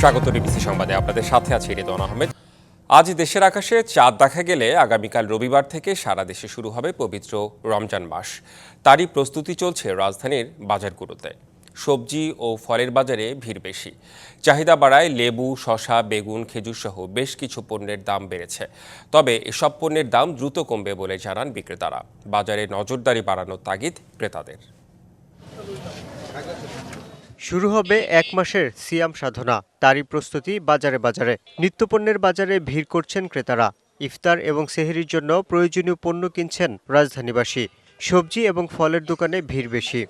স্বাগত ডিবিসি সংবাদে। আপনাদের সাথে আছি রিদওয়ান আহমেদ। আজ দেশের আকাশে চাঁদ দেখা গেলে আগামীকাল রবিবার থেকে সারা দেশে শুরু হবে পবিত্র রমজান মাস। তারই প্রস্তুতি চলছে রাজধানীর বাজারগুলোতে। সবজি ও ফলের বাজারে ভিড় বেশি। চাহিদা বাড়ায় লেবু, শসা, বেগুন, খেজুর সহ বেশ কিছু পণ্যের দাম বেড়েছে। তবে এসব পণ্যের দাম দ্রুত কমবে বলে জানান বিক্রেতারা। বাজারে নজরদারি বাড়ানোর তাগিদ ক্রেতাদের। শুরু হবে এক মাসের সিয়াম সাধনা, তারই প্রস্তুতি বাজারে বাজারে। নিত্যপণ্যের বাজারে ভিড় করছেন ক্রেতারা। ইফতার এবং সেহেরির জন্য প্রয়োজনীয় পণ্য কিনছেন রাজধানীবাসী। সবজি এবং ফলের দোকানে ভিড় বেশি।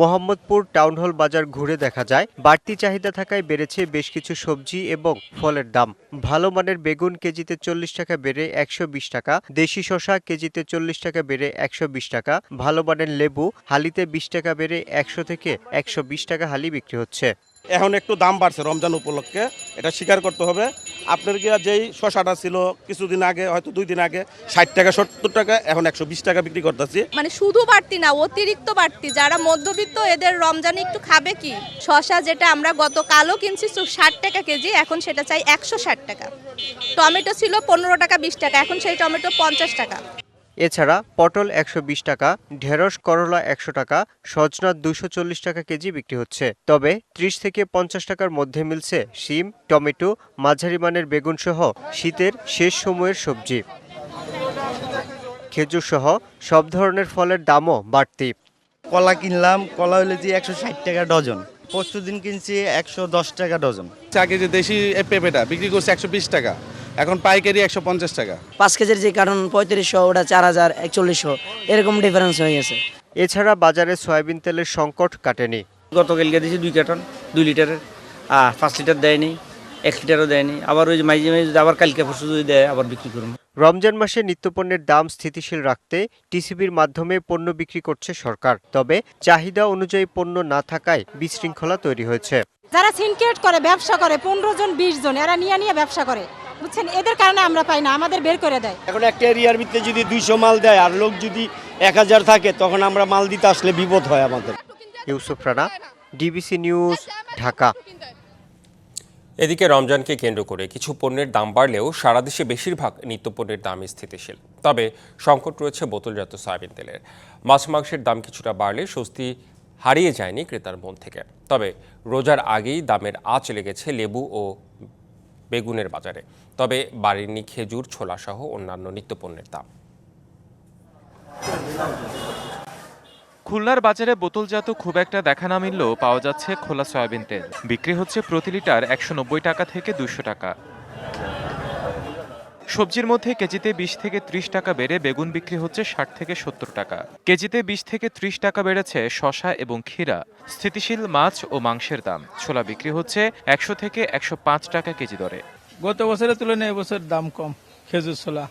মোহাম্মদপুর টাউন হল বাজার ঘুরে দেখা যায়। বাড়তি চাহিদা থাকায় বেড়েছে বেশ কিছু সবজি এবং ফলের দাম। ভালো মানের বেগুন কেজিতে চল্লিশ টাকা বেড়ে একশো বিশ টাকা, দেশি শশা কেজিতে চল্লিশ টাকা বেড়ে একশো বিশ টাকা, ভালো মানের লেবু হালিতে বিশ টাকা বেড়ে একশো থেকে একশো বিশ টাকা হালি বিক্রি হচ্ছে। এখন একটু দাম বাড়ছে রমজান উপলক্ষে, এটা স্বীকার করতে হবে। আপনার গিয়া যেই শশাটা ছিল কিছুদিন আগে, হয়তো দুই দিন আগে, ষাট টাকা, সত্তর টাকা, এখন একশো বিশ টাকা বিক্রি করতেছি। মানে শুধু বাড়তি না, অতিরিক্ত বাড়তি। যারা মধ্যবিত্ত, এদের রমজানে একটু খাবে কি? শশা যেটা আমরা গত গতকালও কিনছি ষাট টাকা কেজি, এখন সেটা চাই একশো ষাট টাকা। টমেটো ছিল পনেরো টাকা, বিশ টাকা, এখন সেই টমেটো পঞ্চাশ টাকা। এছাড়া পটল একশো বিশ টাকা ঢেঁড়স করলা একশো টাকা সজনা দুশো চল্লিশ টাকা কেজি বিক্রি হচ্ছে। তবে ত্রিশ থেকে পঞ্চাশ টাকার মধ্যে মিলছে শিম টমেটো মাঝারি মানের বেগুন সহ শীতের শেষ সময়ের সবজি। খেজুর সহ সব ধরনের ফলের দামও বাড়তি। কলা কিনলাম কলা হইলে যে একশো ষাট টাকা ডজন। পরশু দিন কিনছি একশো দশ টাকা ডজন। আগে যে দেশি পেঁপেটা বিক্রি করছে একশো বিশ টাকা। এখন পাইকারি একশো পঞ্চাশ টাকা। পাঁচ কেজির যে কার্টন পঁয়ত্রিশশো ওটা চার হাজার একচল্লিশশো এরকম ডিফারেন্স হয়ে গেছে। এছাড়া বাজারে সয়াবিন তেলের সংকট কাটেনি। গতকালকে দিয়েছি দুই কার্টন দুই লিটারের আর পাঁচ লিটার দেয়নি এক লিটারও দেয়নি। আবার ওই মাঝে মাঝে আবার কালকে পরশু যদি দেয় আবার বিক্রি করুন রমজান মাসে নিত্যপণ্যের দাম স্থিতিশীল রাখতে টিসিবির মাধ্যমে পণ্য বিক্রি করছে সরকার তবে চাহিদা অনুযায়ী পণ্য না থাকায় বিশৃঙ্খলা তৈরি হয়েছে। যারা সিনকেট করে ব্যবসা করে পনেরো জন বিশ জন এরা নিয়ে নিয়ে ব্যবসা করে। বুঝছেন? এদের কারণে আমরা পাই না আমাদের বের করে দেয়। এখন একটা এরিয়ার ভিতরে যদি দুইশো মাল দেয় আর লোক যদি এক হাজার থাকে তখন আমরা মাল দিতে আসলে বিপদ হয় আমাদের। Yusuf Rana DBC news Dhaka. এদিকে রমজানকে কেন্দ্র করে কিছু পণ্যের দাম বাড়লেও সারা দেশে বেশিরভাগ নিত্যপণ্যের দামই স্থিতিশীল। তবে সংকট রয়েছে বোতলজাত সয়াবিন তেলের। মাছ মাংসের দাম কিছুটা বাড়লে স্বস্তি হারিয়ে যায়নি ক্রেতার মন থেকে। তবে রোজার আগেই দামের আঁচ লেগেছে লেবু ও বেগুনের বাজারে। তবে বাড়েনি খেজুর ছোলা সহ অন্যান্য নিত্যপণ্যের দাম। খুলনার বাজারে বোতলজাত খুব একটা দেখা না মিললেও পাওয়া যাচ্ছে খোলা সয়াবিন তেল। বিক্রি হচ্ছে প্রতি লিটার একশো নব্বই টাকা থেকে দুশো টাকা। সবজির মধ্যে কেজিতে বিশ থেকে ত্রিশ টাকা বেড়ে বেগুন বিক্রি হচ্ছে ষাট থেকে সত্তর টাকা। কেজিতে বিশ থেকে ত্রিশ টাকা বেড়েছে শশা এবং ক্ষীরা। স্থিতিশীল মাছ ও মাংসের দাম। ছোলা বিক্রি হচ্ছে একশো থেকে একশো পাঁচ টাকা কেজি দরে। গত বছরের তুলনায় এবছর দাম কম খেজুর ছোলা।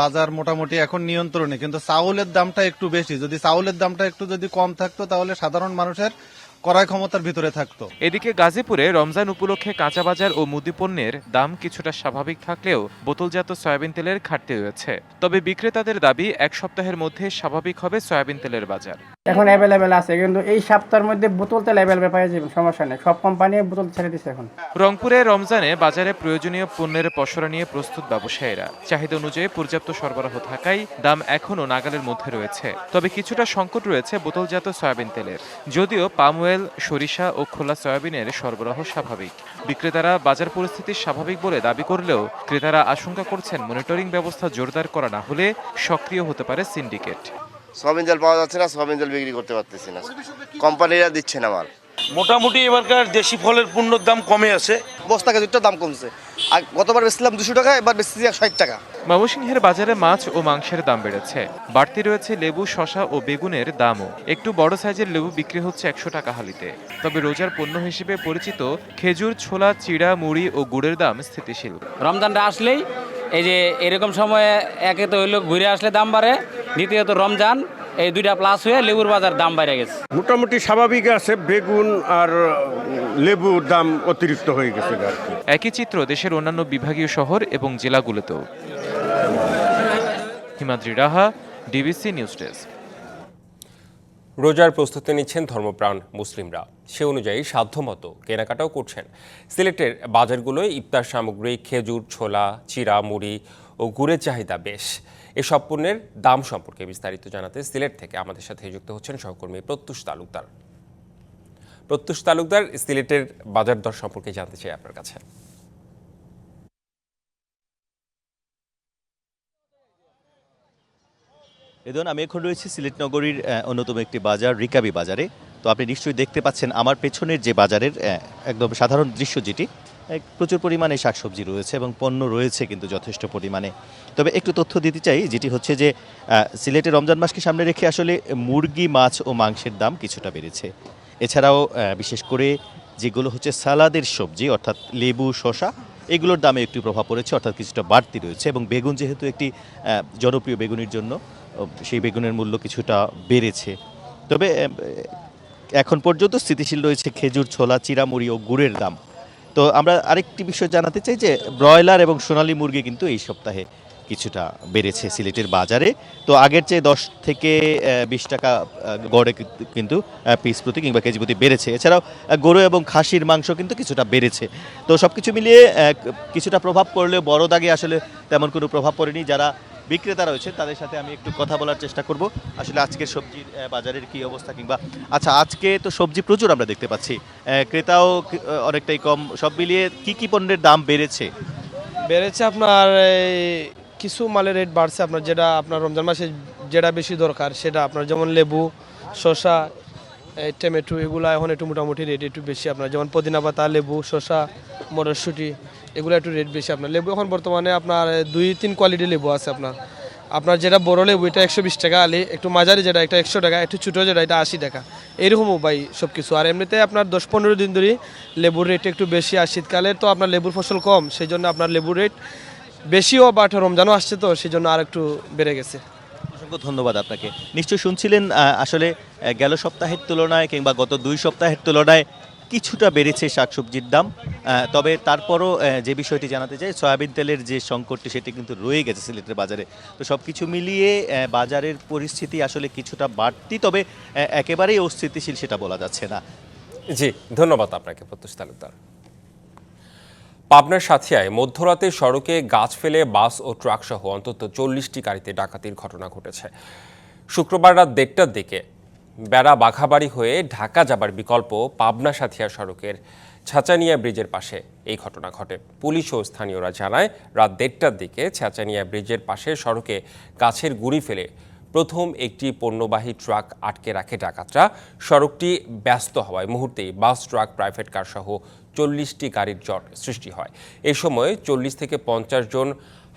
বাজার মোটামুটি এখন নিয়ন্ত্রণে কিন্তু চাউলের দামটা একটু বেশি। যদি চাউলের দামটা একটু যদি কম থাকতো তাহলে সাধারণ মানুষের ক্রয় ক্ষমতার ভিতরে থাকতো। এদিকে গাজীপুরে রমজান উপলক্ষে কাঁচা বাজার ও মুদি পণ্যের দাম কিছুটা স্বাভাবিক থাকলেও বোতলজাত সয়াবিন তেলের ঘাটতি রয়েছে। তবে বিক্রেতাদের দাবি এক সপ্তাহের মধ্যে স্বাভাবিক হবে সয়াবিন তেলের বাজার। এখন অ্যাভেলেবেল আছে কিন্তু এই সপ্তাহের মধ্যে বোতল তেল অ্যাভেলেবেল পাওয়া যাবে সমস্যা নেই। সব কোম্পানি বোতল ছেড়ে দিচ্ছে এখন। রংপুরে রমজানে বাজারে প্রয়োজনীয় পণ্যের পসরা নিয়ে প্রস্তুত ব্যবসায়ীরা। চাহিদা অনুযায়ী পর্যাপ্ত সরবরাহ থাকায় দাম এখনও নাগালের মধ্যে রয়েছে। তবে কিছুটা সংকট রয়েছে বোতলজাত সয়াবিন তেলের। যদিও পাম অয়েল সরিষা ও খোলা সয়াবিনের সরবরাহ স্বাভাবিক। বিক্রেতারা বাজার পরিস্থিতি স্বাভাবিক বলে দাবি করলেও ক্রেতারা আশঙ্কা করছেন মনিটরিং ব্যবস্থা জোরদার করা না হলে সক্রিয় হতে পারে সিন্ডিকেট। সয়াবিন জল পাওয়া যাচ্ছে না, সয়াবিন জল বিক্রি করতে পারতেছি না। কোম্পানিরা দিচ্ছে না মাল। মোটামুটি এবারকার দেশি ফলের পণ্যর দাম কমে আছে। বস্তা খেজুরটা দাম কমছে। আর গতবার বেচছিলাম দুশো টাকা এবার বেচছি ষাট টাকা। ময়মনসিংহের বাজারে মাছ ও মাংসের দাম বেড়েছে। বাড়তি রয়েছে লেবু শশা ও বেগুনের দামও। একটু বড় সাইজের লেবু বিক্রি হচ্ছে একশো টাকা হালিতে। তবে রোজার পণ্য হিসেবে পরিচিত খেজুর ছোলা চিড়া মুড়ি ও গুড়ের দাম স্থিতিশীল। রমজানটা আসলেই এই যে এরকম সময়ে একে তো হইল ঘুরে আসলে দাম বাড়ে দ্বিতীয়ত রমজান। এই দুইটা প্লাস হয়ে লেবুর বাজার দাম বেড়ে গেছে। মোটামুটি স্বাভাবিক আছে বেগুন আর লেবুর দাম অতিরিক্ত হয়ে গেছে একই চিত্র দেশের অন্যান্য বিভাগীয় শহর এবং জেলাগুলোতেও। Himadri Raha DBC news desk রোজার প্রস্তুতি নিচ্ছেন ধর্মপ্রাণ মুসলিমরা। সে অনুযায়ী সাধ্যমতো কেনাকাটাও করছেন। সিলেটের বাজারগুলোয় ইফতার সামগ্রী খেজুর ছোলা চিরা মুড়ি ও গুড়ের চাহিদা বেশ। এসব পণ্যের দাম সম্পর্কে বিস্তারিত জানাতে সিলেট থেকে আমাদের সাথে যুক্ত হচ্ছেন সহকর্মী প্রত্যুষ তালুকদার। প্রত্যুষ তালুকদার, সিলেটের বাজার দর সম্পর্কে জানতে চাই আপনার কাছে। এদন আমি এখন রয়েছি সিলেট নগরীর অন্যতম একটি বাজার, রিকাবি বাজারে। তো আপনি নিশ্চয়ই দেখতে পাচ্ছেন আমার পেছনের যে বাজারের একদম সাধারণ দৃশ্য যেটি প্রচুর পরিমাণে শাকসবজি রয়েছে এবং পণ্য রয়েছে কিন্তু যথেষ্ট পরিমাণে। তবে একটু তথ্য দিতে চাই, যেটি হচ্ছে যে সিলেটে রমজান মাসকে সামনে রেখে আসলে মুরগি, মাছ ও মাংসের দাম কিছুটা বেড়েছে। এছাড়াও বিশেষ করে যেগুলো হচ্ছে সালাদের সবজি, অর্থাৎ লেবু, শসা, এগুলোর দামে একটু প্রভাব পড়েছে, অর্থাৎ কিছুটা বাড়তি রয়েছে এবং বেগুন যেহেতু একটি জনপ্রিয় বেগুনের জন্য সেই বেগুনের মূল্য কিছুটা বেড়েছে। তবে এখন পর্যন্ত স্থিতিশীল রয়েছে খেজুর, ছোলা, চিরামুড়ি ও গুড়ের দাম। তো আমরা আরেকটি বিষয় জানাতে চাই যে ব্রয়লার এবং সোনালী মুরগি কিন্তু এই সপ্তাহে কিছুটা বেড়েছে সিলেটের বাজারে। তো আগের চেয়ে দশ থেকে বিশ টাকা গড়ে কিন্তু- পিস প্রতি কিংবা কেজি প্রতি বেড়েছে। এছাড়াও গরু এবং খাসির মাংস কিন্তু কিছুটা বেড়েছে। তো সব কিছু মিলিয়ে কিছুটা প্রভাব পড়লেও বড় দাগে আসলে তেমন কোনো প্রভাব পড়েনি। যারা বিক্রেতা রয়েছে, তাদের সাথে আমি একটু কথা বলার চেষ্টা করব। আসলে আজকের সবজির বাজারের কি অবস্থা কিংবা আচ্ছা আজকে তো সবজি প্রচুর আমরা দেখতে পাচ্ছি। ক্রেতাও অনেকটাই কম। সব মিলিয়ে কি কি পণ্যের দাম বেড়েছে? বেড়েছে আপনার কিছু মালের রেট বাড়ছে। আপনার যেটা, আপনার রমজান মাসে যেটা বেশি দরকার, সেটা আপনার যেমন লেবু, শসা টমেটো, এগুলো এখন একটু মোটামুটি রেট একটু বেশি। আপনার যেমন পুদিনা পাতা, লেবু, শসা, মটরশুঁটি এগুলো একটু রেট বেশি আপনার। লেবু এখন বর্তমানে আপনার দুই, তিন কোয়ালিটির লেবু আছে আপনার। আপনার যেটা বড় লেবু, এটা একশো বিশ টাকা আলি একটু মাঝারি যেটা, এটা একশো টাকা, একটু ছোটো যেটা, এটা আশি টাকা। এরকমও ভাই সব কিছু আর এমনিতে আপনার দশ পনেরো দিন ধরে লেবুর রেট একটু বেশি আর শীতকালে তো আপনার লেবুর ফসল কম সেই জন্য আপনার লেবুর রেট বেশিও বাট রমজানও আসছে তো সেই জন্য আর একটু বেড়ে গেছে। অসংখ্য ধন্যবাদ আপনাকে। নিশ্চয় শুনছিলেন আসলে গেল সপ্তাহের তুলনায় কিংবা গত দুই সপ্তাহের তুলনায় কিছুটা বেড়েছে শাকসবজির দাম তবে তারপরও যে বিষয়টি জানাতে চাই, সয়াবিন তেলের যে সংকটটি, সেটি কিন্তু রয়ে গেছে সিলেটের বাজারে। তো সব কিছু মিলিয়ে বাজারের পরিস্থিতি আসলে কিছুটা বাড়তি, তবে একেবারেই অস্থিতিশীল সেটা বলা যাচ্ছে না। জি, ধন্যবাদ আপনাকে, প্রত্যুষ তালুকদার। পাবনার সাথিয়ায় মধ্যরাতে সড়কে গাছ ফেলে বাস ও ট্রাক সহ অন্তত চল্লিশটি গাড়িতে ডাকাতির ঘটনা ঘটেছে। শুক্রবার রাত দেড়টার দিকে বেড়া বাঘাবাড়ি হয়ে ঢাকা যাবার বিকল্প পাবনা সাথিয়া সড়কের ছাচানিয়া ব্রিজের পাশে এই ঘটনা ঘটে। পুলিশ ও স্থানীয়রা জানায়, রাত দেড়টার দিকে ছাচানিয়া ব্রিজের পাশে সড়কে গাছের গুড়ি ফেলে প্রথম একটি পণ্যবাহী ট্রাক আটকে রাখে ডাকাতরা। সড়কটি ব্যস্ত হওয়ায় মুহূর্তেই বাস, ট্রাক, প্রাইভেট কার সহ চল্লিশটি গাড়ির জট সৃষ্টি হয়। এ সময় চল্লিশ থেকে পঞ্চাশ জন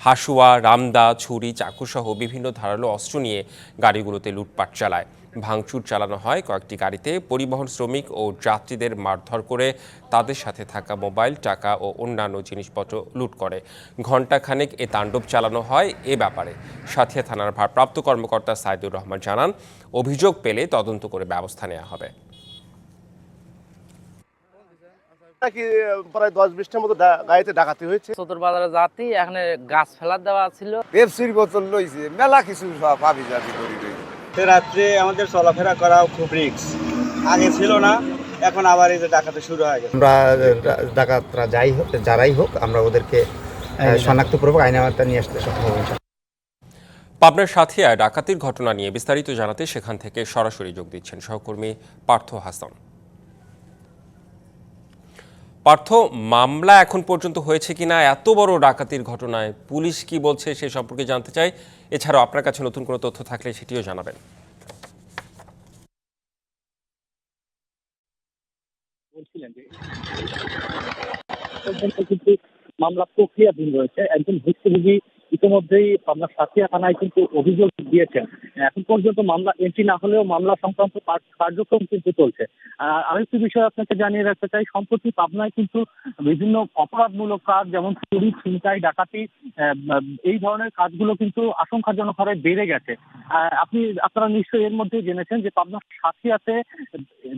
হাসুয়া, রামদা, ছুরি, চাকুসহ বিভিন্ন ধারালো অস্ত্র নিয়ে গাড়িগুলোতে লুটপাট চালায়। ভাঙচুর চালানো হয়। কয়েকটি গাড়িতে পরিবহন শ্রমিক ও যাত্রীদের মারধর করে তাদের সাথে থাকা মোবাইল টাকা ও অন্যান্য জিনিসপত্র লুট করে। ঘণ্টাখানেক এ তাণ্ডব চালানো হয় এ ব্যাপারে। সাথিয়া থানার ভারপ্রাপ্ত কর্মকর্তা সাইদুর রহমান জানান অভিযোগ পেলে তদন্ত করে ব্যবস্থা নেওয়া হবে। নাকি প্রায় দশ বিশটার মতো গাড়িতে ডাকাতি হয়েছে? বাজারে যাতি এখানে গাছ ফেলার দেওয়া ছিল। পেপসির বোতল লইছে মেলা কিছু পাবি যাবি করি রয়েছে রাত্রে আমাদের চলাফেরা করাও খুব রিক্স আগে ছিল না এখন আবার এই যে ডাকাতি শুরু হয়ে গেছে। আমরা ডাকাতরা যাই হোক যারাই হোক আমরা ওদেরকে শনাক্তপূর্বক আইনের আওতায় নিয়ে আসতে সক্ষম হব পাবনার সাথিয়ায় ডাকাতির ঘটনা নিয়ে বিস্তারিত জানাতে সেখান থেকে সরাসরি যোগ দিচ্ছেন সহকর্মী পার্থ হাসান। পার্থ, মামলা এখন পর্যন্ত হয়েছে কিনা? এত বড় ডাকাতির ঘটনায় পুলিশ কি বলছে সে সম্পর্কে জানতে চাই। এছাড়াও আপনার কাছে নতুন কোনো তথ্য থাকলে সেটিও জানাবেন। মামলা প্রক্রিয়াধীন রয়েছে। একজন ভুক্তভোগী ইতিমধ্যেই পাবনা সাথিয়া থানায় কিন্তু অভিযোগ দিয়েছেন। এখন পর্যন্ত মামলা এন্ট্রি না হলেও মামলা সংক্রান্ত কার্যক্রম কিন্তু চলছে। আর আরেকটি বিষয় আপনাকে জানিয়ে রাখতে চাই, সম্প্রতি পাবনায় কিন্তু বিভিন্ন অপরাধমূলক কাজ, যেমন চুরি, ছিনতাই, ডাকাতি এই ধরনের কাজগুলো কিন্তু আশঙ্কাজনক হারে বেড়ে গেছে। আপনি, আপনারা নিশ্চয়ই এর মধ্যে জেনেছেন যে পাবনা সাথিয়াতে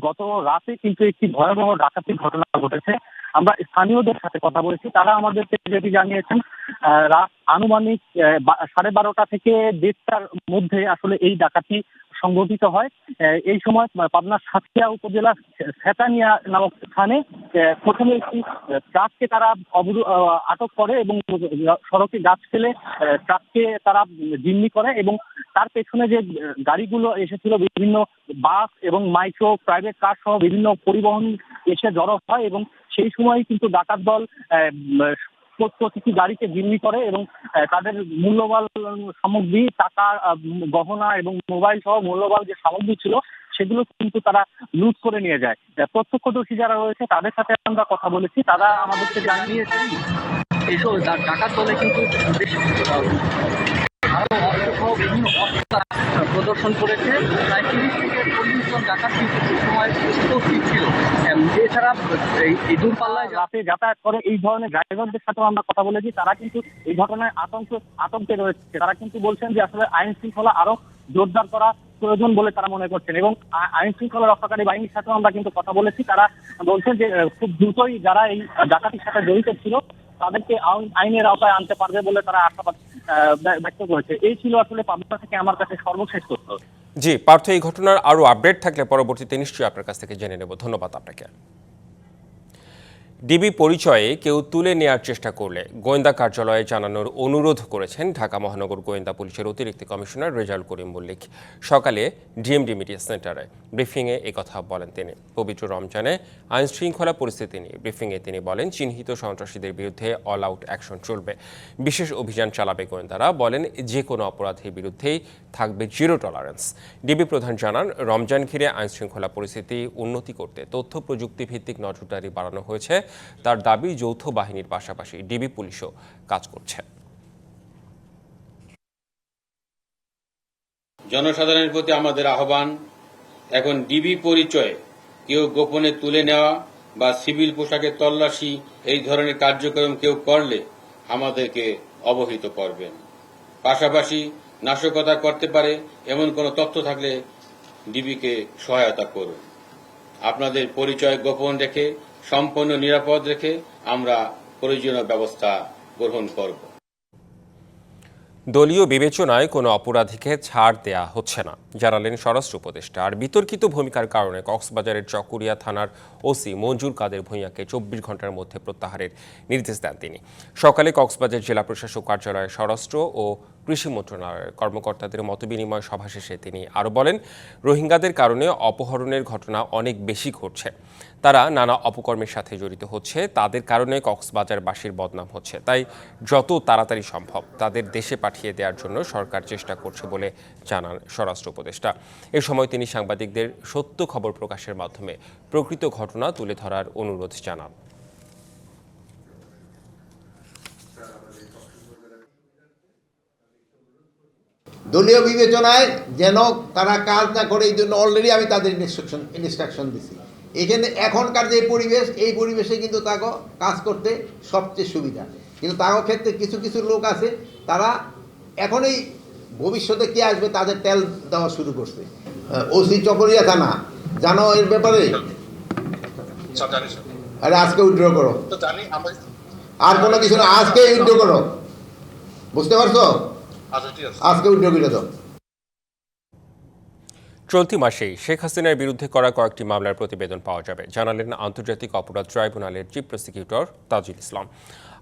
গত রাতে কিন্তু একটি ভয়াবহ ডাকাতির ঘটনা ঘটেছে। আমরা স্থানীয়দের সাথে কথা বলেছি। তারা আমাদেরকে যেটি জানিয়েছেন রাত আনুমানিক সাড়ে বারোটা থেকে দেড়টার মধ্যে আসলে এই ডাকাতি সংঘটিত হয়। এই সময় পাবনার সাতক্ষীরা উপজেলার সেতানিয়া নামক স্থানে প্রথমে একটি ট্রাককে তারা আটক করে এবং সড়কে গাছ ফেলে ট্রাককে তারা জিম্মি করে এবং তার পেছনে যে গাড়িগুলো এসেছিল, বিভিন্ন বাস এবং মাইক্রো, প্রাইভেট কার সহ বিভিন্ন পরিবহন এসে জড়ো হয় এবং সেই সময় কিন্তু ডাকাত দল প্রতিটি গাড়িকে জিম্মি করে এবং তাদের মূল্যবান সামগ্রী, টাকা গহনা এবং মোবাইল সহ মূল্যবান যে সামগ্রী ছিল, সেগুলো কিন্তু তারা লুট করে নিয়ে যায়। প্রত্যক্ষদর্শী যারা রয়েছে, তাদের সাথে আমরা কথা বলেছি। তারা আমাদেরকে জানিয়েছেন এইসব ডা- ডাকাত দলে কিন্তু আরও অস্ত্র বিভিন্ন অস্ত্র প্রদর্শন করেছে। প্রায় তিরিশ থেকে চল্লিশ জন ডাকাত কিন্তু সময় উপস্থিত ছিল। এছাড়া এই এই দূরপাল্লায় রাতে যাতায়াত করে এই ধরনের ড্রাইভারদের সাথেও আমরা কথা বলেছি। তারা কিন্তু এই ঘটনায় আতঙ্ক আতঙ্কে রয়েছে। তারা কিন্তু বলছেন যে আসলে আইন শৃঙ্খলা আরও জোরদার করা প্রয়োজন বলে তারা মনে করছেন এবং আইন শৃঙ্খলা রক্ষাকারী বাহিনীর সাথেও আমরা কিন্তু কথা বলেছি। তারা বলছেন যে খুব দ্রুতই যারা এই ডাকাতির সাথে জড়িত ছিল তাদেরকে আইনের আওতায় আনতে পারবে বলে তারা আশাবাদ ব্যক্ত করেছে। এই ছিল আসলে পাবনা থেকে আমার কাছে সর্বশেষ তথ্য। জি, পার্থ, এই ঘটনার আরও আপডেট থাকলে পরবর্তীতে নিশ্চয়ই আপনার কাছ থেকে জেনে নেব। ধন্যবাদ আপনাকে। ডিবি পরিচয়ে কেউ তুলে নেয়ার চেষ্টা করলে, গোয়েন্দা কার্যালয়ে জানানোর অনুরোধ করেছেন ঢাকা মহানগর গোয়েন্দা পুলিশের অতিরিক্ত কমিশনার রেজাউল করিম মল্লিক। সকালে ডিএমডি মিডিয়া সেন্টারে ব্রিফিংয়ে কথা বলেন তিনি। পবিত্র রমজানে আইন শৃঙ্খলা পরিস্থিতি নিয়ে ব্রিফিংয়ে তিনি বলেন, চিহ্নিত সন্ত্রাসীদের বিরুদ্ধে অল আউট অ্যাকশন চলবে। বিশেষ অভিযান চালাবে গোয়েন্দারা, বলেন, যে কোনো অপরাধীর বিরুদ্ধেই থাকবে জিরো টলারেন্স। ডিবি প্রধান জানান, রমজান ঘিরে আইন শৃঙ্খলা পরিস্থিতি উন্নতি করতে তথ্য প্রযুক্তি ভিত্তিক নজরদারি বাড়ানো হয়েছে। তার দাবি যৌথ বাহিনীর পাশাপাশি ডিবি পুলিশও কাজ করছে। জনসাধারণের প্রতি আমাদের আহ্বান, এখন ডিবি পরিচয়ে কেউ গোপনে তুলে নেওয়া বা সিভিল পোশাকে তল্লাশি, এই ধরনের কার্যক্রম কেউ করলে আমাদেরকে অবহিত করবেন। পাশাপাশি নাশকতা করতে পারে, এমন কোনো তথ্য থাকলে ডিবিকে সহায়তা করুন। আপনাদের পরিচয় গোপন রেখে সম্পূর্ণ নিরাপদ রেখে আমরা প্রয়োজনীয় ব্যবস্থা গ্রহণ করব। দলীয় বিবেচনায় কোনো অপরাধীকে ছাড় দেয়া হচ্ছে না। জানালেন স্বরাষ্ট্র উপদেষ্টা। আর বিতর্কিত ভূমিকার কারণে কক্সবাজারের চকুরিয়া থানার ওসি মঞ্জুর কাদের ভূঁইয়াকে চব্বিশ ঘণ্টার মধ্যে প্রত্যাহারের নির্দেশ দেন তিনি। সকালে কক্সবাজার জেলা প্রশাসক কার্যালয়ে স্বরাষ্ট্র ও কৃষি মন্ত্রণালয়ের কর্মকর্তাদের মতবিনিময় সভা শেষে তিনি আরও বলেন, রোহিঙ্গাদের কারণে অপহরণের ঘটনা অনেক বেশি ঘটছে। তারা নানা অপকর্মের সাথে জড়িত হচ্ছে। তাদের কারণে কক্সবাজারবাসীর বদনাম হচ্ছে। তাই যত তাড়াতাড়ি সম্ভব তাদের দেশে পাঠিয়ে দেওয়ার জন্য সরকার চেষ্টা করছে বলে জানান স্বরাষ্ট্র উপদেষ্টা। এ সময় তিনি সাংবাদিকদের সত্য খবর প্রকাশের মাধ্যমে প্রকৃত ঘটনা তুলে ধরার অনুরোধ জানান। দলীয় বিবেচনায় যেন তারা কাজ না করে, এই জন্য অলরেডি আমি তাদের ইনস্ট্রাকশন ইনস্ট্রাকশন দিছি। এখানে এখনকার যে পরিবেশ এই পরিবেশে কিন্তু তাকে কাজ করতে সবচেয়ে সুবিধা। কিন্তু তাগো ক্ষেত্রে কিছু কিছু লোক আছে তারা এখনই ভবিষ্যতে কে আসবে তাদের তেল দেওয়া শুরু করছে। ওসি চকরিয়া থানা জানো এর ব্যাপারে? আরে আজকে উইথড্র করো। আর কোনো কিছু না আজকে উইথড্র করো। বুঝতে পারছ? আজকে উইথড্র করে দাও। চলতি মাসেই শেখ হাসিনার বিরুদ্ধে করা কয়েকটি মামলার প্রতিবেদন পাওয়া যাবে। জানালেন আন্তর্জাতিক অপরাধ ট্রাইব্যুনালের চিফ প্রসিকিউটর তাজুল ইসলাম।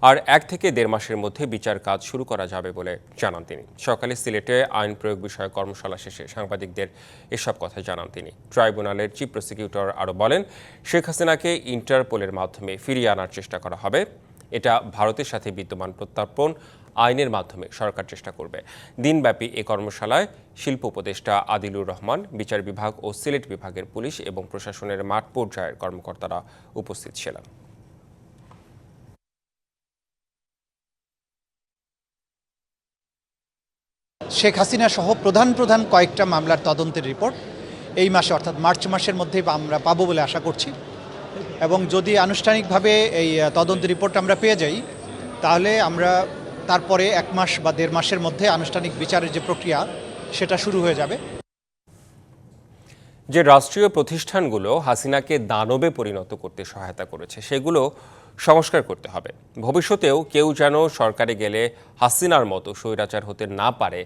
আর এক থেকে দেড় মাসের মধ্যে বিচার কাজ শুরু করা যাবে বলে জানান তিনি। সকালে সিলেটে আইন প্রয়োগ বিষয়ে কর্মশালা শেষে সাংবাদিকদের এসব কথা জানান তিনি। ট্রাইব্যুনালের চিফ প্রসিকিউটর আরও বলেন, শেখ হাসিনাকে ইন্টারপোলের মাধ্যমে ফিরিয়ে আনার চেষ্টা করা হবে। এটা ভারতের সাথে বিদ্যমান প্রত্যর্পণ আইনের মাধ্যমে সরকার চেষ্টা করবে। দিনব্যাপী এ কর্মশালায় শিল্প উপদেষ্টা আদিলুর রহমান, বিচার বিভাগ ও সিলেট বিভাগের পুলিশ এবং প্রশাসনের মাঠ পর্যায়ের কর্মকর্তারা উপস্থিত ছিলেন। শেখ হাসিনা সহ প্রধান প্রধান কয়েকটা মামলার তদন্তের রিপোর্ট। এই মাসে অর্থাৎ মার্চ মাসের মধ্যেই আমরা পাবো বলে আশা করছি। এবং যদি আনুষ্ঠানিকভাবে এই তদন্ত রিপোর্ট আমরা পেয়ে যাই, তাহলে আমরা তারপরে এক মাস বা দেড় মাসের মধ্যে আনুষ্ঠানিক বিচারের যে প্রক্রিয়া, সেটা শুরু হয়ে যাবে। যে রাষ্ট্রীয় প্রতিষ্ঠানগুলো হাসিনাকে দানবে পরিণত করতে সহায়তা করেছে, সেগুলো সংস্কার করতে হবে। ভবিষ্যতেও কেউ যেন সরকারে গেলে হাসিনার মতো স্বৈরাচার হতে না পারে,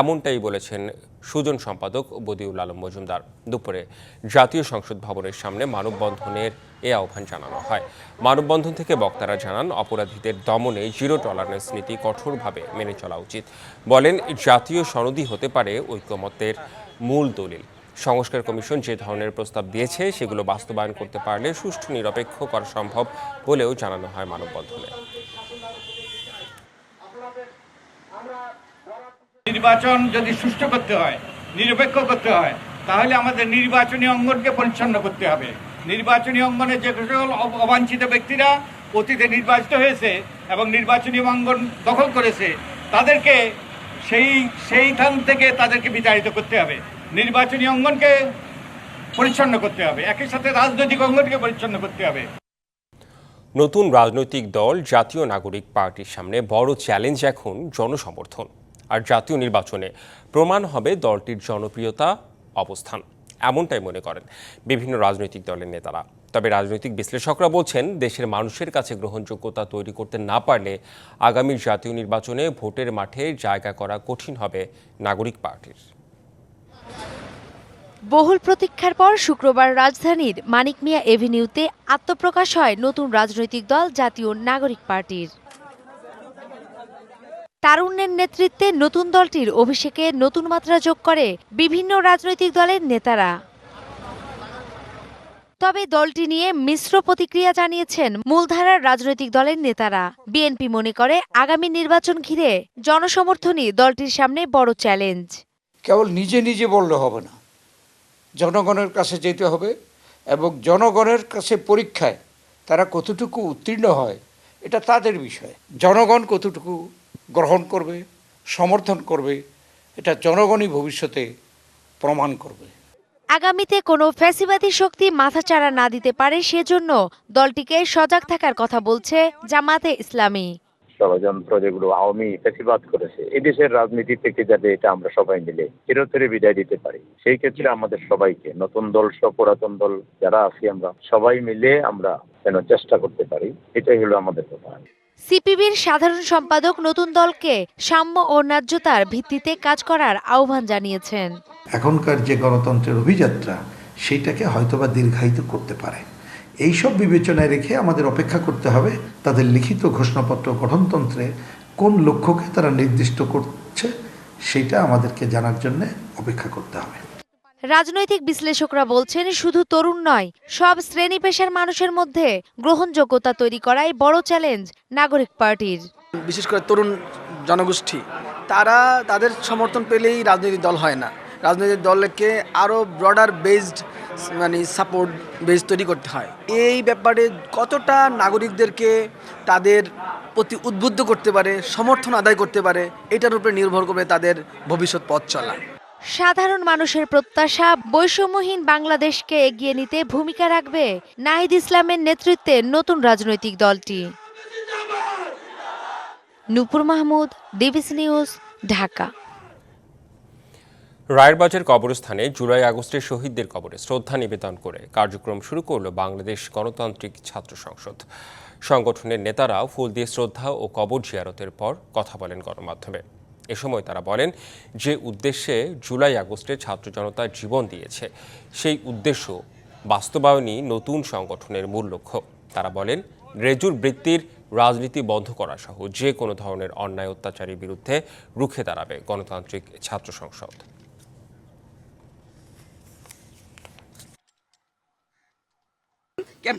এমনটাই বলেছেন সুজন সম্পাদক বদিউল আলম মজুমদার। দুপুরে জাতীয় সংসদ ভবনের সামনে মানববন্ধনের এ আহ্বান জানানো হয়। মানববন্ধন থেকে বক্তারা জানান, অপরাধীদের দমনে জিরো টলারেন্স নীতি কঠোরভাবে মেনে চলা উচিত। বলেন, জাতীয় সনদই হতে পারে ঐক্যমত্যের মূল দলিল। সংস্কার কমিশন যে ধরনের প্রস্তাব দিয়েছে, সেগুলো বাস্তবায়ন করতে পারলে সুষ্ঠু, নিরপেক্ষ করা সম্ভব বলেও জানানো হয় মানববন্ধনে। নির্বাচন যদি সুষ্ঠু করতে হয়, নিরপেক্ষ করতে হয়, তাহলে আমাদের নির্বাচনী অঙ্গনকে পরিচ্ছন্ন করতে হবে। নির্বাচনী অঙ্গনে যে সকল অবাঞ্ছিত ব্যক্তিরা অতীতে নির্বাচিত হয়েছে এবং নির্বাচনী অঙ্গন দখল করেছে, তাদেরকে সেই, সেইখান থেকে তাদেরকে বিতাড়িত করতে হবে। নির্বাচনী অঙ্গনকে পরিচ্ছন্ন করতে হবে। একই সাথে রাজনৈতিক অঙ্গনকে পরিচ্ছন্ন করতে হবে। নতুন রাজনৈতিক দল, জাতীয় নাগরিক পার্টির সামনে বড় চ্যালেঞ্জ এখন জনসমর্থন। আর জাতীয় নির্বাচনে প্রমাণ হবে দলটির জনপ্রিয়তা, অবস্থান। এমনটাই মনে করেন বিভিন্ন রাজনৈতিক দলের নেতারা। তবে রাজনৈতিক বিশ্লেষকরা বলছেন, দেশের মানুষের কাছে গ্রহণযোগ্যতা তৈরি করতে না পারলে আগামী জাতীয় নির্বাচনে ভোটের মাঠে জায়গা করা কঠিন হবে নাগরিক পার্টির। বহুল প্রতীক্ষার পর শুক্রবার রাজধানীর মানিক মিয়া এভিনিউতে আত্মপ্রকাশ হয় নতুন রাজনৈতিক দল, জাতীয় নাগরিক পার্টির। তারুণ্যের নেতৃত্বে নতুন দলটির অভিষেকে নতুন মাত্রা যোগ করে বিভিন্ন রাজনৈতিক দলের নেতারা। তবে দলটি নিয়ে মিশ্র প্রতিক্রিয়া জানিয়েছেন মূলধারার রাজনৈতিক দলের নেতারা। বিএনপি মনে করে আগামী নির্বাচন ঘিরে জনসমর্থনই দলটির সামনে বড় চ্যালেঞ্জ। কেবল নিজে নিজে বললে হবে না। জনগণের কাছে যেতে হবে এবং জনগণের কাছে পরীক্ষায় তারা কতটুকু উত্তীর্ণ হয়, এটা তাদের বিষয়। জনগণ কতটুকু গ্রহণ করবে, সমর্থন করবে, এটা জনগণই ভবিষ্যতে প্রমাণ করবে। আগামীতে কোনো ফ্যাসিবাদী শক্তি মাথাচাড়া না দিতে পারে, সেজন্য দলটিকে সজাগ থাকার কথা বলছে জামাতে ইসলামী। ষড়যন্ত্র যেগুলো আওয়ামী ফেসিবাদ করেছে এই দেশের রাজনীতি থেকে যাতে এটা আমরা সবাই মিলে চিরতরে বিদায় দিতে পারি। সেই ক্ষেত্রে আমাদের সবাইকে নতুন দল সহ পুরাতন দল যারা আছি আমরা সবাই মিলে আমরা যেন চেষ্টা করতে পারি। এটাই হলো আমাদের কথা সিপিবির সাধারণ সম্পাদক নতুন দলকে সাম্য ও ন্যায্যতার ভিত্তিতে কাজ করার আহ্বান জানিয়েছেন। এখনকার যে গণতন্ত্রের অভিযাত্রা সেইটাকে হয়তোবা দীর্ঘায়িত করতে পারে। এইসব বিবেচনায় রেখে আমাদের অপেক্ষা করতে হবে তাদের লিখিত ঘোষণাপত্র গঠনতন্ত্রে কোন লক্ষ্যকে তারা নির্দিষ্ট করছে সেটা আমাদেরকে জানার জন্য অপেক্ষা করতে হবে। রাজনৈতিক বিশ্লেষকরা বলছেন শুধু তরুণ নয় সব শ্রেণি পেশার মানুষের মধ্যে গ্রহণযোগ্যতা তৈরি করাই বড় চ্যালেঞ্জ নাগরিক পার্টির। বিশেষ করে তরুণ জনগোষ্ঠী তারা তাদের সমর্থন পেলেই রাজনৈতিক দল হয় না। রাজনৈতিক দলকে আরও ব্রডার বেসড মানে সাপোর্ট বেস তৈরি করতে হয়। এই ব্যাপারে কতটা নাগরিকদেরকে তাদের প্রতি উদ্বুদ্ধ করতে পারে, সমর্থন আদায় করতে পারে, এটার উপরে নির্ভর করবে তাদের ভবিষ্যৎ পথ চলা। সাধারণ মানুষের প্রত্যাশা বৈষম্যহীন বাংলাদেশকে এগিয়ে নিতে ভূমিকা রাখবে নাহিদ ইসলামের নেতৃত্বে নতুন রাজনৈতিক দলটি। Nupur Mahmud, DBC news, Dhaka. Rayerbazar কবরস্থানে জুলাই আগস্টের শহীদদের কবরে শ্রদ্ধা নিবেদন করে কার্যক্রম শুরু করল বাংলাদেশ গণতান্ত্রিক ছাত্র সংসদ। সংগঠনের নেতারা ফুল দিয়ে শ্রদ্ধা ও কবর জিয়ারতের পর কথা বলেন গণমাধ্যমে। এ সময় তারা বলেন, যে উদ্দেশ্যে জুলাই আগস্টে ছাত্র জনতা জীবন দিয়েছে, সেই উদ্দেশ্য বাস্তবায়নই নতুন সংগঠনের মূল লক্ষ্য। তারা বলেন, রেজুর বৃত্তির রাজনীতি বন্ধ করা সহ যে কোনো ধরনের অন্যায় অত্যাচারের বিরুদ্ধে রুখে দাঁড়াবে গণতান্ত্রিক ছাত্র সংসদ।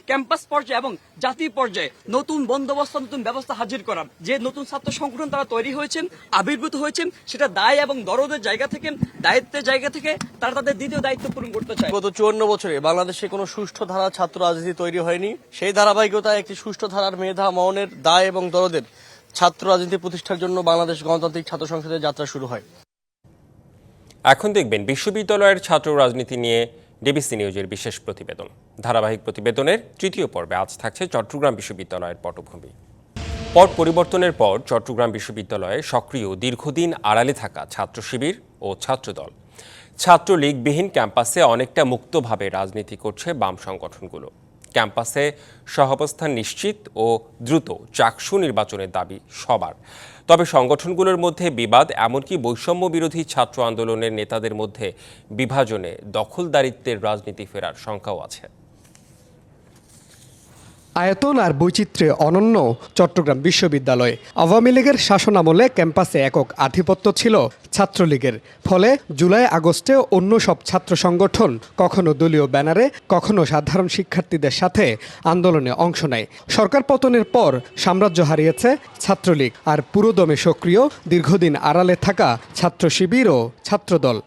ক্যাম্পাস পর্যায়ে এবং জাতীয় পর্যায়ে নতুন বন্দোবস্ত নতুন ব্যবস্থা হাজির করার। যে নতুন ছাত্র সংগঠন তারা তৈরি হয়েছেন আবির্ভূত হয়েছেন সেটা দায় এবং দরদের জায়গা থেকে দায়িত্বের জায়গা থেকে তারা তাদের দ্বিতীয় দায়িত্ব পূরণ করতে চায়। গত চুয়ান্ন বছরে বাংলাদেশে কোনো সুষ্ঠু ধারা ছাত্র রাজনীতি তৈরি হয়নি। সেই ধারাবাহিকতায় একটি সুষ্ঠু ধারার মেধা মননের দায় এবং দরদের ছাত্র রাজনীতি প্রতিষ্ঠার জন্য বাংলাদেশ গণতান্ত্রিক ছাত্র সংসদের যাত্রা শুরু হয়। এখন দেখবেন বিশ্ববিদ্যালয়ের ছাত্র রাজনীতি নিয়ে ডিবিসি নিউজের বিশেষ প্রতিবেদন। ধারাবাহিক প্রতিবেদনের তৃতীয় পর্বে আজ থাকছে চট্টগ্রাম বিশ্ববিদ্যালয়ের পটভূমি। পট পরিবর্তনের পর চট্টগ্রাম বিশ্ববিদ্যালয়ে সক্রিয় দীর্ঘদিন আড়ালে থাকা ছাত্র শিবির ও ছাত্রদল ছাত্রলীগবিহীন ক্যাম্পাসে অনেকটা মুক্তভাবে রাজনীতি করছে বাম সংগঠনগুলো। ক্যাম্পাসে সহাবস্থান নিশ্চিত ও দ্রুত চাকসু নির্বাচনের দাবি সবার। তবে সংগঠনগুলোর মধ্যে বিবাদ এমনকি বৈষম্য বিরোধী ছাত্র আন্দোলনের নেতাদের মধ্যে বিভাজনে দখলদারিত্বের রাজনীতি ফেরার শঙ্কাও আছে। আয়তন আর বৈচিত্র্যে অনন্য চট্টগ্রাম বিশ্ববিদ্যালয়। আওয়ামী লীগের শাসনামলে ক্যাম্পাসে একক আধিপত্য ছিল ছাত্রলীগের। ফলে জুলাই, আগস্টে অন্য সব ছাত্র সংগঠন কখনো দলীয় ব্যানারে, কখনো সাধারণ শিক্ষার্থীদের সাথে আন্দোলনে অংশ নেয়। সরকার পতনের পর সাম্রাজ্য হারিয়েছে ছাত্রলীগ আর পুরোদমে সক্রিয় দীর্ঘদিন আড়ালে থাকা ছাত্র শিবির ও ছাত্রদল।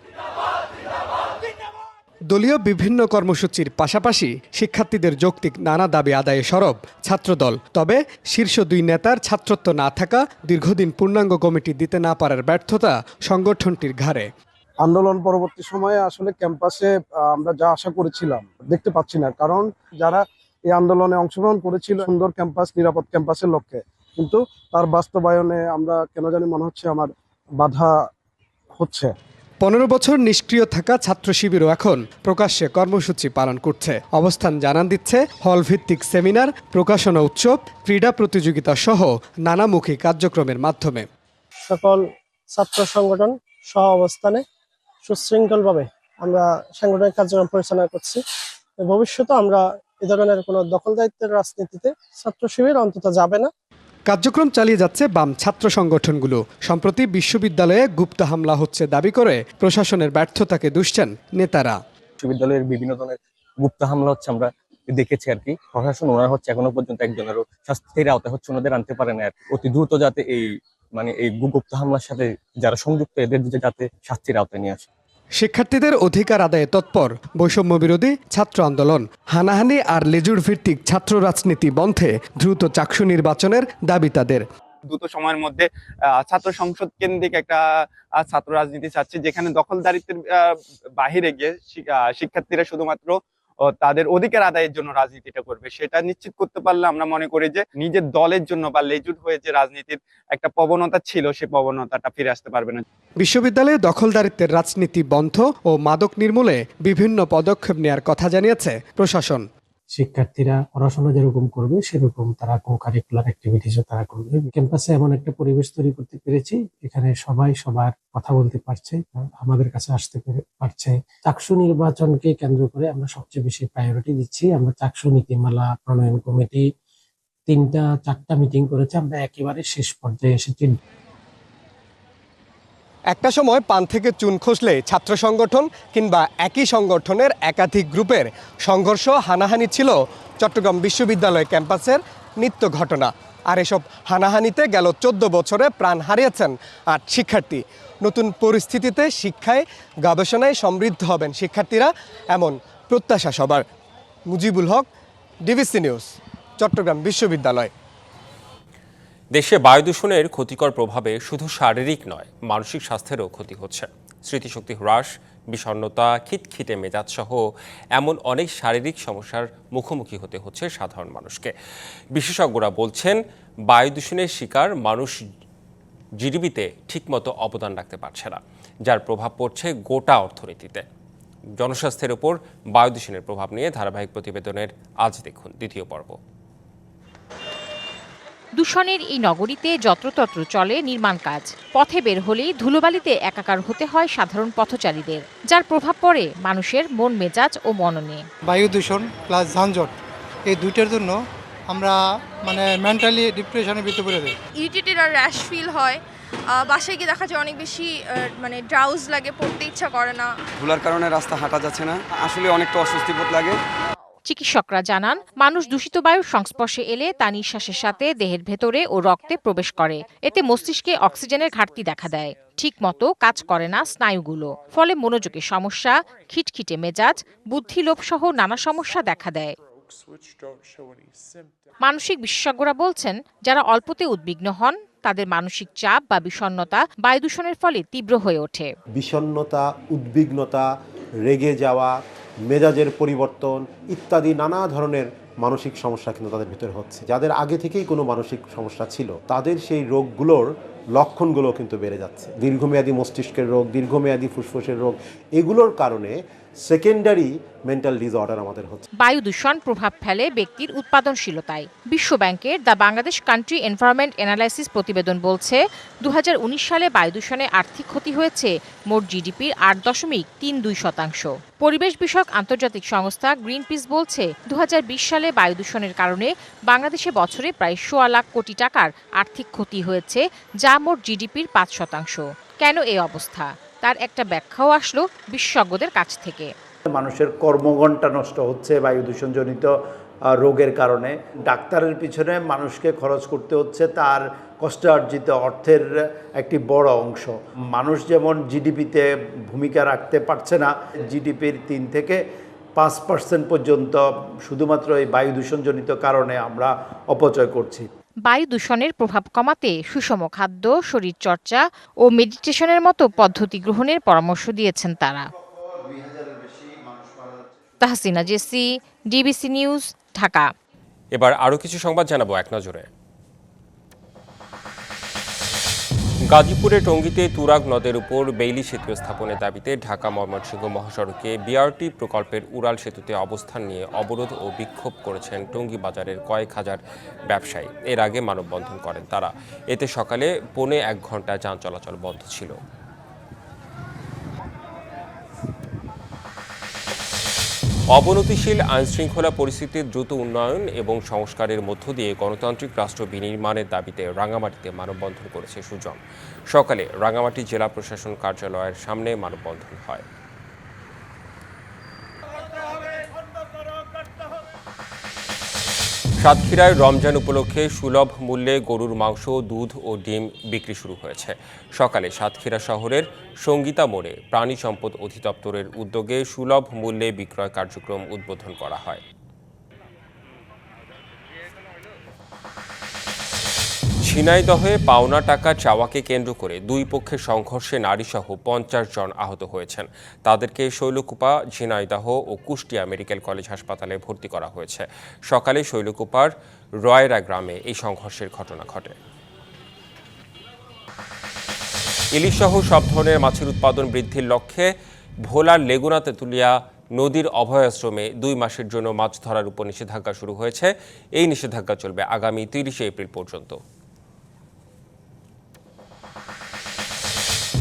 দলীয় বিভিন্ন কর্মসূচির পাশাপাশি শিক্ষার্থীদের যৌক্তিক নানা দাবি আদায়ে সরব ছাত্রদল। তবে শীর্ষ দুই নেতার ছাত্রত্ব না থাকা, দীর্ঘদিন পূর্ণাঙ্গ কমিটি দিতে না পারার ব্যর্থতা সংগঠনটির ঘাড়ে। আন্দোলন পরবর্তী সময়ে আসলে ক্যাম্পাসে আমরা যা আশা করেছিলাম, দেখতে পাচ্ছি না। কারণ যারা এই আন্দোলনে অংশগ্রহণ করেছিল, সুন্দর ক্যাম্পাস, নিরাপদ ক্যাম্পাসের লক্ষ্যে। কিন্তু তার বাস্তবায়নে আমরা কেন জানি মনে হচ্ছে আমার বাধা হচ্ছে। পনেরো বছর নিষ্ক্রিয় থাকা ছাত্র শিবিরও এখন প্রকাশ্যে কর্মসূচি পালন করছে। অবস্থান জানান দিচ্ছে হল ভিত্তিক সেমিনার, প্রকাশনা উৎসব, ক্রীড়া প্রতিযোগিতা সহ নানামুখী কার্যক্রমের মাধ্যমে। সকল ছাত্র সংগঠন সহ অবস্থানে সুশৃঙ্খলভাবে আমরা সাংগঠনিক কার্যক্রম পরিচালনা করছি ভবিষ্যতে আমরা এ ধরনের কোনো দখলদারিত্বের রাজনীতিতে ছাত্র শিবির অন্তত যাবে না। কার্যক্রম চালিয়ে যাচ্ছে বাম ছাত্র সংগঠনগুলো। সম্প্রতি বিশ্ববিদ্যালয়ে গুপ্ত হামলা হচ্ছে দাবি করে প্রশাসনের ব্যর্থতাকে দুষছেন নেতারা। বিশ্ববিদ্যালয়ের বিভিন্ন ধরনের গুপ্ত হামলা হচ্ছে আমরা দেখেছি আর কি। প্রশাসন ওনারা হচ্ছে এখনও পর্যন্ত একজনেরও শাস্তির আওতায় হচ্ছে ওনাদের আনতে পারে না অতি দ্রুত যাতে এই মানে এই গুপ্ত হামলার সাথে যারা সংযুক্ত, এদের যাতে শাস্তির আওতায় নিয়ে আসে। শিক্ষার্থীদের অধিকার আদায়ে তৎপর বৈষম্য বিরোধী ছাত্র আন্দোলন। হানাহানি আর লেজুর ভিত্তিক ছাত্র রাজনীতি বন্ধে দ্রুত চাকসু নির্বাচনের দাবি তাদের। দ্রুত সময়ের মধ্যে ছাত্র সংসদ কেন্দ্রিক একটা ছাত্র রাজনীতি চাচ্ছে, যেখানে দখলদারিত্বের বাহিরে গিয়ে শিক্ষার্থীরা শুধুমাত্র তাদের অধিকার আদায়ের জন্য রাজনীতিটা করবে। সেটা নিশ্চিত করতে পারলে আমরা মনে করি যে নিজের দলের জন্য বা লেজুট হয়ে যে রাজনীতির একটা প্রবণতা ছিল, সে প্রবণতাটা ফিরে আসতে পারবে না। বিশ্ববিদ্যালয়ে দখলদারিত্বের রাজনীতি বন্ধ ও মাদক নির্মূলে বিভিন্ন পদক্ষেপ নেয়ার কথা জানিয়েছে প্রশাসন। শিক্ষার্থীরা পড়াশোনা যেরকম করবে, সেরকম তারা কো কারিকুলার অ্যাক্টিভিটিসও তারা করবে। ক্যাম্পাসে এমন একটা পরিবেশ তৈরি করতে পেরেছি, এখানে সবাই সবার কথা বলতে পারছে আমাদের কাছে আসতে পেরে- পারছে। চাকসু নির্বাচনকে কেন্দ্র করে আমরা সবচেয়ে বেশি প্রায়োরিটি দিচ্ছি। আমরা চাকসু নীতিমালা, প্রণয়ন কমিটি, তিনটা, চারটা মিটিং করেছে, আমরা একেবারে শেষ পর্যায়ে এসেছি। একটা সময় পান থেকে চুন খসলে ছাত্র সংগঠন কিংবা একই সংগঠনের একাধিক গ্রুপের সংঘর্ষ, হানাহানি ছিল চট্টগ্রাম বিশ্ববিদ্যালয় ক্যাম্পাসের নিত্য ঘটনা। আর এসব হানাহানিতে গেল চোদ্দ বছরে প্রাণ হারিয়েছেন আট শিক্ষার্থী। নতুন পরিস্থিতিতে শিক্ষায়, গবেষণায় সমৃদ্ধ হবেন শিক্ষার্থীরা, এমন প্রত্যাশা সবার। মুজিবুল হক, ডিবিসি নিউজ, চট্টগ্রাম বিশ্ববিদ্যালয়। দেশে বায়ু দূষণের ক্ষতিকর প্রভাবে শুধু শারীরিক নয়, মানসিক স্বাস্থ্যেরও ক্ষতি হচ্ছে। স্মৃতিশক্তি হ্রাস, বিষণ্ণতা, খিটখিটে মেজাজ সহ এমন অনেক শারীরিক সমস্যার মুখোমুখি হতে হচ্ছে সাধারণ মানুষকে। বিশেষজ্ঞরা বলছেন বায়ু দূষণের শিকার মানুষ জিডিপিতে ঠিকমতো অবদান রাখতে পারছে না, যার প্রভাব পড়ছে গোটা অর্থনীতিতে। জনস্বাস্থ্যের উপর বায়ু দূষণের প্রভাব নিয়ে ধারাবাহিক প্রতিবেদনের আজ দেখুন দ্বিতীয় পর্ব। দূষণের এই নগরীতে যত্রতত্র চলে নির্মাণ কাজ। পথে বের হলেই ধুলোবালিতে একাকার হতে হয় সাধারণ পথচারীদের যার প্রভাব পড়ে মানুষের মন মেজাজ ও মননে। বায়ু দূষণ প্লাস যানজট এই দুইটার জন্য আমরা মানে মেন্টালি ডিপ্রেশনের ভিতরে পড়ে যাই। ইরিটেটেড আর র্যাশ ফিল হয়। বাসায় গিয়ে দেখা যায় অনেক বেশি মানে ড্রাউজ লাগে পড়তে ইচ্ছা করে না। ধুলার কারণে রাস্তা হাঁটা যাচ্ছে না। আসলে অনেকটা অস্বস্তি বোধ লাগে। চিকিৎসকরা জানান, মানুষ দূষিত বায়ুর সংস্পর্শে এলে তা নিঃশ্বাসের সাথে দেহের ভেতরে ও রক্তে প্রবেশ করে। এতে মস্তিষ্কে অক্সিজেনের ঘাটতি দেখা দেয়। ঠিক মতো কাজ করে না স্নায়ুগুলো। ফলে মনোযোগের সমস্যা, খিটখিটে মেজাজ বুদ্ধিলোভ সহ নানা সমস্যা দেখা দেয়। মানসিক বিশেষজ্ঞরা বলছেন, যারা অল্পতে উদ্বিগ্ন হন, তাদের মানসিক চাপ বা বিষণ্ণতা বায়ু দূষণের ফলে তীব্র হয়ে ওঠে। বিষণ্ণতা, উদ্বিগ্নতা, রেগে যাওয়া মেজাজের পরিবর্তন ইত্যাদি নানা ধরনের মানসিক সমস্যা কিন্তু তাদের ভিতরে হচ্ছে। যাদের আগে থেকেই কোনো মানসিক সমস্যা ছিল, তাদের সেই রোগগুলোর লক্ষণগুলো কিন্তু বেড়ে যাচ্ছে। দীর্ঘমেয়াদী মস্তিষ্কের রোগ, দীর্ঘমেয়াদী ফুসফুসের রোগ, এগুলোর কারণে সেকেন্ডারি মেন্টাল ডিসঅর্ডার আমাদের হচ্ছে। বায়ু দূষণ প্রভাব ফেলে ব্যক্তির উৎপাদনশীলতায়। বিশ্ব ব্যাংকের the Bangladesh country environment analysis প্রতিবেদন বলছে দু হাজার উনিশ সালে বায়ু দূষণে আর্থিক ক্ষতি হয়েছে মোট জিডিপির আট দশমিক তিন দুই শতাংশ। পরিবেশ বিষয়ক আন্তর্জাতিক সংস্থা গ্রিন পিস বলছে দু হাজার বিশ সালে বায়ু দূষণের কারণে বাংলাদেশে বছরে প্রায় সোয়া লাখ কোটি টাকার আর্থিক ক্ষতি হয়েছে, যা মোট জিডিপির পাঁচ শতাংশ। কেন এই অবস্থা? তার একটা ব্যাখ্যাও আসলো বিশেষজ্ঞদের কাছ থেকে। মানুষের কর্মঘণ্টা নষ্ট হচ্ছে, বায়ু দূষণজনিত রোগের কারণে। ডাক্তারের পিছনে মানুষকে খরচ করতে হচ্ছে তার কষ্টার্জিত অর্থের একটি বড় অংশ। মানুষ যেমন জিডিপিতে ভূমিকা রাখতে পারছে না, জিডিপির তিন থেকে পাঁচ পার্সেন্ট পর্যন্ত শুধুমাত্র এই বায়ু দূষণজনিত কারণে আমরা অপচয় করছি। বায়ু দূষণের প্রভাব কমাতে সুষম খাদ্য, শরীরচর্চা ও মেডিটেশনের মতো পদ্ধতি গ্রহণের পরামর্শ দিয়েছেন তারা। Tahsina Jesy, DBC news, Dhaka. এবার আরও কিছু সংবাদ জানাব এক নজরে। গাজীপুরে টঙ্গীতে তুরাগ নদের উপর বেইলি সেতু স্থাপনের দাবিতে ঢাকা ময়মনসিংহ মহাসড়কে বিআরটি প্রকল্পের উড়াল সেতুতে অবস্থান নিয়ে অবরোধ ও বিক্ষোভ করেছেন টঙ্গী বাজারের কয়েক হাজার ব্যবসায়ী। এর আগে মানববন্ধন করেন তারা। এতে সকালে পৌনে এক ঘণ্টা যান চলাচল বন্ধ ছিল। অবনতিশীল আইনশৃঙ্খলা পরিস্থিতির দ্রুত উন্নয়ন এবং সংস্কারের মধ্য দিয়ে গণতান্ত্রিক রাষ্ট্র বিনির্মাণের দাবিতে রাঙামাটিতে মানববন্ধন করেছে সুজন। সকালে রাঙামাটি জেলা প্রশাসন কার্যালয়ের সামনে মানববন্ধন হয়। সাতক্ষীরায় রমজান উপলক্ষে সুলভ মূল্যে গরুর মাংস, দুধ ও ডিম বিক্রি শুরু হয়েছে। সকালে সাতক্ষীরা শহরের সঙ্গীতা মোড়ে প্রাণী সম্পদ অধিদপ্তরের উদ্যোগে সুলভ মূল্যে বিক্রয় কার্যক্রম উদ্বোধন করা হয়। ঝিনাইদহে পাওনা টাকা চাওয়াকে কেন্দ্র করে দুই পক্ষের সংঘর্ষে নারীসহ পঞ্চাশ জন আহত হয়েছেন। তাদেরকে শৈলকুপা, ঝিনাইদহ ও কুষ্টিয়া মেডিকেল কলেজ হাসপাতালে ভর্তি করা হয়েছে। সকালে শৈলকুপার রয়রা গ্রামে এই সংঘর্ষের ঘটনা ঘটে। ইলিশসহ সব ধরনের মাছের উৎপাদন বৃদ্ধির লক্ষ্যে ভোলার লেগুনা তেঁতুলিয়া নদীর অভয়াশ্রমে দুই মাসের জন্য মাছ ধরার উপর নিষেধাজ্ঞা শুরু হয়েছে। এই নিষেধাজ্ঞা চলবে আগামী তিরিশে এপ্রিল পর্যন্ত।